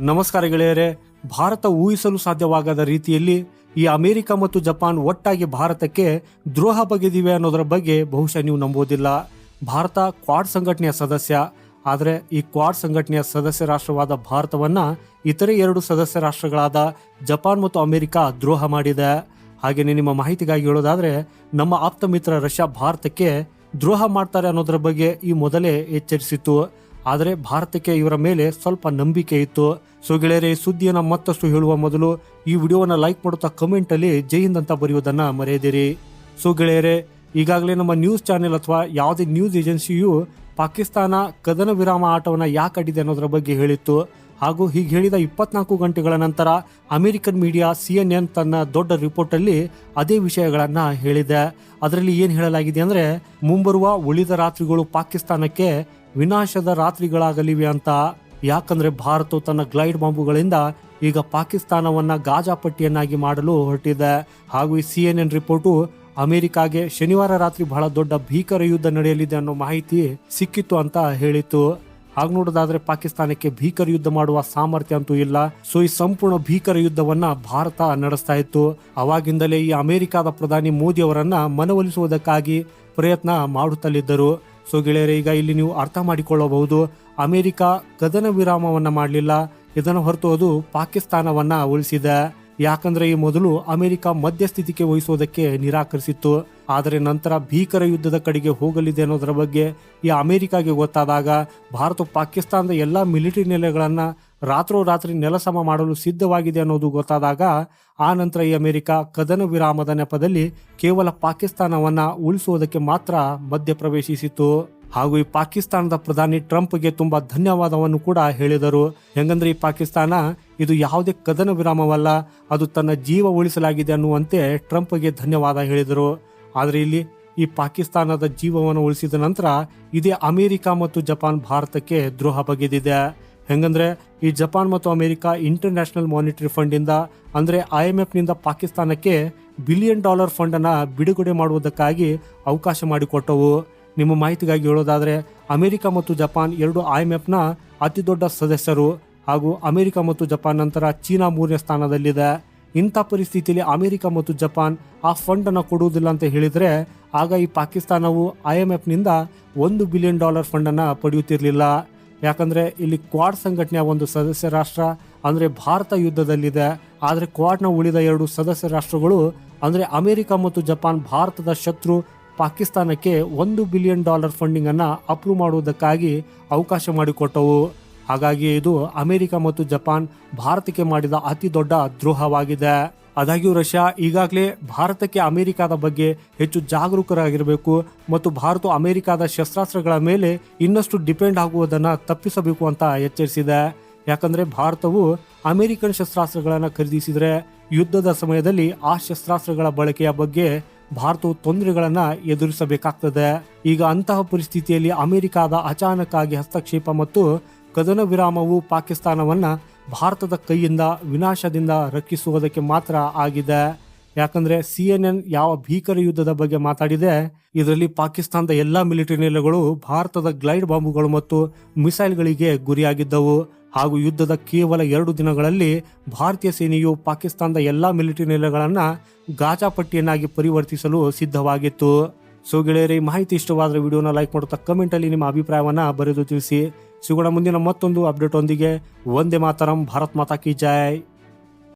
ನಮಸ್ಕಾರ ಗೆಳೆಯರೆ, ಭಾರತ ಊಹಿಸಲು ಸಾಧ್ಯವಾಗದ ರೀತಿಯಲ್ಲಿ ಈ ಅಮೆರಿಕ ಮತ್ತು ಜಪಾನ್ ಒಟ್ಟಾಗಿ ಭಾರತಕ್ಕೆ ದ್ರೋಹ ಬಗೆದಿವೆ ಅನ್ನೋದರ ಬಗ್ಗೆ ಬಹುಶಃ ನೀವು ನಂಬೋದಿಲ್ಲ. ಭಾರತ ಕ್ವಾಡ್ ಸಂಘಟನೆಯ ಸದಸ್ಯ. ಆದರೆ ಈ ಕ್ವಾಡ್ ಸಂಘಟನೆಯ ಸದಸ್ಯ ರಾಷ್ಟ್ರವಾದ ಭಾರತವನ್ನ ಇತರೆ ಎರಡು ಸದಸ್ಯ ರಾಷ್ಟ್ರಗಳಾದ ಜಪಾನ್ ಮತ್ತು ಅಮೆರಿಕ ದ್ರೋಹ ಮಾಡಿದೆ. ಹಾಗೆಯೇ ನಿಮ್ಮ ಮಾಹಿತಿಗಾಗಿ ಹೇಳೋದಾದ್ರೆ, ನಮ್ಮ ಆಪ್ತ ಮಿತ್ರ ರಷ್ಯಾ ಭಾರತಕ್ಕೆ ದ್ರೋಹ ಮಾಡ್ತಾರೆ ಅನ್ನೋದರ ಬಗ್ಗೆ ಈ ಮೊದಲೇ ಎಚ್ಚರಿಸಿತ್ತು. ಆದರೆ ಭಾರತಕ್ಕೆ ಇವರ ಮೇಲೆ ಸ್ವಲ್ಪ ನಂಬಿಕೆ ಇತ್ತು. ಸೊ ಗೆಳೆಯರೇ, ಸುದ್ದಿಯನ್ನು ಮತ್ತಷ್ಟು ಹೇಳುವ ಮೊದಲು ಈ ವಿಡಿಯೋವನ್ನು ಲೈಕ್ ಮಾಡುತ್ತಾ ಕಮೆಂಟಲ್ಲಿ ಜೈ ಹಿಂದ್ ಅಂತ ಬರೆಯುವುದನ್ನ ಮರೆಯದಿರಿ. ಸೊ ಗೆಳೆಯರೇ, ಈಗಾಗಲೇ ನಮ್ಮ ನ್ಯೂಸ್ ಚಾನೆಲ್ ಅಥವಾ ಯಾವುದೇ ನ್ಯೂಸ್ ಏಜೆನ್ಸಿಯು ಪಾಕಿಸ್ತಾನ ಕದನ ವಿರಾಮ ಆಟವನ್ನು ಯಾಕೆ ಆಡಿದೆ ಅನ್ನೋದರ ಬಗ್ಗೆ ಹೇಳಿತ್ತು. ಹಾಗೂ ಹೀಗೆ ಹೇಳಿದ ಇಪ್ಪತ್ನಾಲ್ಕು ಗಂಟೆಗಳ ನಂತರ American media C N N ತನ್ನ ದೊಡ್ಡ ರಿಪೋರ್ಟ್ ಅಲ್ಲಿ ಅದೇ ವಿಷಯಗಳನ್ನ ಹೇಳಿದೆ. ಅದರಲ್ಲಿ ಏನು ಹೇಳಲಾಗಿದೆ ಅಂದ್ರೆ, ಮುಂಬರುವ ಉಳಿದ ರಾತ್ರಿಗಳು ಪಾಕಿಸ್ತಾನಕ್ಕೆ ವಿನಾಶದ ರಾತ್ರಿಗಳಾಗಲಿವೆ ಅಂತ. ಯಾಕಂದ್ರೆ ಭಾರತವು ತನ್ನ ಗ್ಲೈಡ್ ಬಾಂಬುಗಳಿಂದ ಈಗ ಪಾಕಿಸ್ತಾನವನ್ನ ಗಾಜಾ ಪಟ್ಟಿಯನ್ನಾಗಿ ಮಾಡಲು ಹೊರಟಿದೆ. ಹಾಗೂ ಈ ಸಿ ಎನ್ ಎನ್ ರಿಪೋರ್ಟು ಅಮೆರಿಕಾಗೆ ಶನಿವಾರ ರಾತ್ರಿ ಬಹಳ ದೊಡ್ಡ ಭೀಕರ ಯುದ್ಧ ನಡೆಯಲಿದೆ ಅನ್ನೋ ಮಾಹಿತಿ ಸಿಕ್ಕಿತ್ತು ಅಂತ ಹೇಳಿತ್ತು. ಹಾಗೆ ನೋಡೋದಾದ್ರೆ ಪಾಕಿಸ್ತಾನಕ್ಕೆ ಭೀಕರ ಯುದ್ಧ ಮಾಡುವ ಸಾಮರ್ಥ್ಯ ಅಂತೂ ಇಲ್ಲ. ಸೊ ಈ ಸಂಪೂರ್ಣ ಭೀಕರ ಯುದ್ಧವನ್ನ ಭಾರತ ನಡೆಸ್ತಾ ಇತ್ತು. ಅವಾಗಿಂದಲೇ ಈ ಅಮೆರಿಕಾದ ಪ್ರಧಾನಿ ಮೋದಿ ಅವರನ್ನ ಮನವೊಲಿಸುವುದಕ್ಕಾಗಿ ಪ್ರಯತ್ನ ಮಾಡುತ್ತಲಿದ್ದರು. ಸೊ ಗೆಳೆಯರೆ, ಈಗ ಇಲ್ಲಿ ನೀವು ಅರ್ಥ ಮಾಡಿಕೊಳ್ಳಬಹುದು. ಅಮೆರಿಕ ಕದನ ವಿರಾಮವನ್ನು ಮಾಡಲಿಲ್ಲ. ಇದನ್ನು ಹೊರತು ಅದು ಪಾಕಿಸ್ತಾನವನ್ನ ಉಳಿಸಿದೆ. ಯಾಕಂದ್ರೆ ಈ ಮೊದಲು ಅಮೆರಿಕ ಮಧ್ಯಸ್ಥಿತಿಗೆ ವಹಿಸುವುದಕ್ಕೆ ನಿರಾಕರಿಸಿತ್ತು. ಆದರೆ ನಂತರ ಭೀಕರ ಯುದ್ಧದ ಕಡೆಗೆ ಹೋಗಲಿದೆ ಅನ್ನೋದರ ಬಗ್ಗೆ ಈ ಅಮೆರಿಕಾಗೆ ಗೊತ್ತಾದಾಗ, ಭಾರತ ಪಾಕಿಸ್ತಾನದ ಎಲ್ಲಾ ಮಿಲಿಟರಿ ನೆಲೆಗಳನ್ನ ರಾತ್ರೋರಾತ್ರಿ ನೆಲಸಮ ಮಾಡಲು ಸಿದ್ಧವಾಗಿದೆ ಅನ್ನೋದು ಗೊತ್ತಾದಾಗ ಆ ನಂತರ ಈ ಅಮೆರಿಕ ಕದನ ವಿರಾಮದ ನೆಪದಲ್ಲಿ ಕೇವಲ ಪಾಕಿಸ್ತಾನವನ್ನ ಉಳಿಸುವುದಕ್ಕೆ ಮಾತ್ರ ಮಧ್ಯಪ್ರವೇಶಿಸಿತು ಹಾಗೂ ಈ ಪಾಕಿಸ್ತಾನದ ಪ್ರಧಾನಿ ಟ್ರಂಪ್ಗೆ ತುಂಬಾ ಧನ್ಯವಾದವನ್ನು ಕೂಡ ಹೇಳಿದರು. ಹೆಂಗಂದ್ರೆ ಈ ಪಾಕಿಸ್ತಾನ ಇದು ಯಾವುದೇ ಕದನ ವಿರಾಮವಲ್ಲ, ಅದು ತನ್ನ ಜೀವ ಉಳಿಸಲಾಗಿದೆ ಅನ್ನುವಂತೆ ಟ್ರಂಪ್ಗೆ ಧನ್ಯವಾದ ಹೇಳಿದರು. ಆದರೆ ಇಲ್ಲಿ ಈ ಪಾಕಿಸ್ತಾನದ ಜೀವವನ್ನು ಉಳಿಸಿದ ನಂತರ ಇದೇ ಅಮೆರಿಕ ಮತ್ತು ಜಪಾನ್ ಭಾರತಕ್ಕೆ ದ್ರೋಹ ಬಗೆದಿದೆ. ಹೆಂಗಂದ್ರೆ ಈ ಜಪಾನ್ ಮತ್ತು ಅಮೆರಿಕ ಇಂಟರ್ನ್ಯಾಷನಲ್ ಮಾನಿಟರಿ ಫಂಡ್ ಇಂದ ಅಂದ್ರೆ ಐ ಎಂ ಎಫ್ನಿಂದ ಪಾಕಿಸ್ತಾನಕ್ಕೆ ಬಿಲಿಯನ್ ಡಾಲರ್ ಫಂಡ್ ಅನ್ನ ಬಿಡುಗಡೆ ಮಾಡುವುದಕ್ಕಾಗಿ ಅವಕಾಶ ಮಾಡಿಕೊಟ್ಟವು. ನಿಮ್ಮ ಮಾಹಿತಿಗಾಗಿ ಹೇಳೋದಾದ್ರೆ, ಅಮೆರಿಕ ಮತ್ತು ಜಪಾನ್ ಎರಡು ಐ ಎಂ ಎಫ್ನ ಅತಿ ದೊಡ್ಡ ಸದಸ್ಯರು ಹಾಗೂ ಅಮೆರಿಕ ಮತ್ತು ಜಪಾನ್ ನಂತರ ಚೀನಾ ಮೂರನೇ ಸ್ಥಾನದಲ್ಲಿದೆ. ಇಂಥ ಪರಿಸ್ಥಿತಿಯಲ್ಲಿ ಅಮೆರಿಕ ಮತ್ತು ಜಪಾನ್ ಆ ಫಂಡ್ ಅನ್ನು ಕೊಡುವುದಿಲ್ಲ ಅಂತ ಹೇಳಿದ್ರೆ, ಆಗ ಈ ಪಾಕಿಸ್ತಾನವು ಐ ಎಂ ಎಫ್ನಿಂದ ಒಂದು ಬಿಲಿಯನ್ ಡಾಲರ್ ಫಂಡ್ ಅನ್ನ ಪಡೆಯುತ್ತಿರಲಿಲ್ಲ. ಯಾಕಂದ್ರೆ ಇಲ್ಲಿ ಕ್ವಾಡ್ ಸಂಘಟನೆಯ ಒಂದು ಸದಸ್ಯ ರಾಷ್ಟ್ರ, ಅಂದರೆ ಭಾರತ ಯುದ್ಧದಲ್ಲಿದೆ. ಆದರೆ ಕ್ವಾಡ್ನ ಉಳಿದ ಎರಡು ಸದಸ್ಯ ರಾಷ್ಟ್ರಗಳು, ಅಂದರೆ ಅಮೆರಿಕ ಮತ್ತು ಜಪಾನ್, ಭಾರತದ ಶತ್ರು ಪಾಕಿಸ್ತಾನಕ್ಕೆ ಒಂದು ಬಿಲಿಯನ್ ಡಾಲರ್ ಫಂಡಿಂಗನ್ನು ಅಪ್ರೂವ್ ಮಾಡುವುದಕ್ಕಾಗಿ ಅವಕಾಶ ಮಾಡಿಕೊಟ್ಟವು. ಹಾಗಾಗಿ ಇದು ಅಮೆರಿಕ ಮತ್ತು ಜಪಾನ್ ಭಾರತಕ್ಕೆ ಮಾಡಿದ ಅತಿ ದೊಡ್ಡ ದ್ರೋಹವಾಗಿದೆ. ಆದಾಗ್ಯೂ ರಷ್ಯಾ ಈಗಾಗಲೇ ಭಾರತಕ್ಕೆ ಅಮೆರಿಕದ ಬಗ್ಗೆ ಹೆಚ್ಚು ಜಾಗರೂಕರಾಗಿರಬೇಕು ಮತ್ತು ಭಾರತ ಅಮೆರಿಕದ ಶಸ್ತ್ರಾಸ್ತ್ರಗಳ ಮೇಲೆ ಇನ್ನಷ್ಟು ಡಿಪೆಂಡ್ ಆಗುವುದನ್ನು ತಪ್ಪಿಸಬೇಕು ಅಂತ ಎಚ್ಚರಿಸಿದೆ. ಯಾಕಂದರೆ ಭಾರತವು ಅಮೆರಿಕನ್ ಶಸ್ತ್ರಾಸ್ತ್ರಗಳನ್ನು ಖರೀದಿಸಿದರೆ ಯುದ್ಧದ ಸಮಯದಲ್ಲಿ ಆ ಶಸ್ತ್ರಾಸ್ತ್ರಗಳ ಬಳಕೆಯ ಬಗ್ಗೆ ಭಾರತವು ತೊಂದರೆಗಳನ್ನು ಎದುರಿಸಬೇಕಾಗ್ತದೆ. ಈಗ ಅಂತಹ ಪರಿಸ್ಥಿತಿಯಲ್ಲಿ ಅಮೆರಿಕದ ಅಚಾನಕ್ಕಾಗಿ ಹಸ್ತಕ್ಷೇಪ ಮತ್ತು ಕದನ ವಿರಾಮವು ಪಾಕಿಸ್ತಾನವನ್ನ ಭಾರತದ ಕೈಯಿಂದ ವಿನಾಶದಿಂದ ರಕ್ಷಿಸುವುದಕ್ಕೆ ಮಾತ್ರ ಆಗಿದೆ. ಯಾಕಂದ್ರೆ ಸಿ ಎನ್ ಎನ್ ಯಾವ ಭೀಕರ ಯುದ್ಧದ ಬಗ್ಗೆ ಮಾತಾಡಿದೆ, ಇದರಲ್ಲಿ ಪಾಕಿಸ್ತಾನದ ಎಲ್ಲಾ ಮಿಲಿಟರಿ ನೆಲೆಗಳು ಭಾರತದ ಗ್ಲೈಡ್ ಬಾಂಬುಗಳು ಮತ್ತು ಮಿಸೈಲ್ಗಳಿಗೆ ಗುರಿಯಾಗಿದ್ದವು. ಹಾಗೂ ಯುದ್ಧದ ಕೇವಲ ಎರಡು ದಿನಗಳಲ್ಲಿ ಭಾರತೀಯ ಸೇನೆಯು ಪಾಕಿಸ್ತಾನದ ಎಲ್ಲಾ ಮಿಲಿಟರಿ ನೆಲೆಗಳನ್ನು ಗಾಜಾ ಪಟ್ಟಿಯನ್ನಾಗಿ ಪರಿವರ್ತಿಸಲು ಸಿದ್ಧವಾಗಿತ್ತು. ಸೊ ಗೆಳೆಯರೇ ಮಾಹಿತಿ ಇಷ್ಟವಾದರೆ ವಿಡಿಯೋನ ಲೈಕ್ ಮಾಡುತ್ತಾ ಕಮೆಂಟ್ ಅಲ್ಲಿ ನಿಮ್ಮ ಅಭಿಪ್ರಾಯವನ್ನ ಬರೆದು ತಿಳಿಸಿ. ಸಿಗೋಣ ಮುಂದಿನ ಮತ್ತೊಂದು ಅಪ್ಡೇಟ್ ಒಂದಿಗೆ. ಒಂದೇ ಮಾತರಂ, ಭಾರತ್ ಮಾತಾ ಕಿ ಜೈ.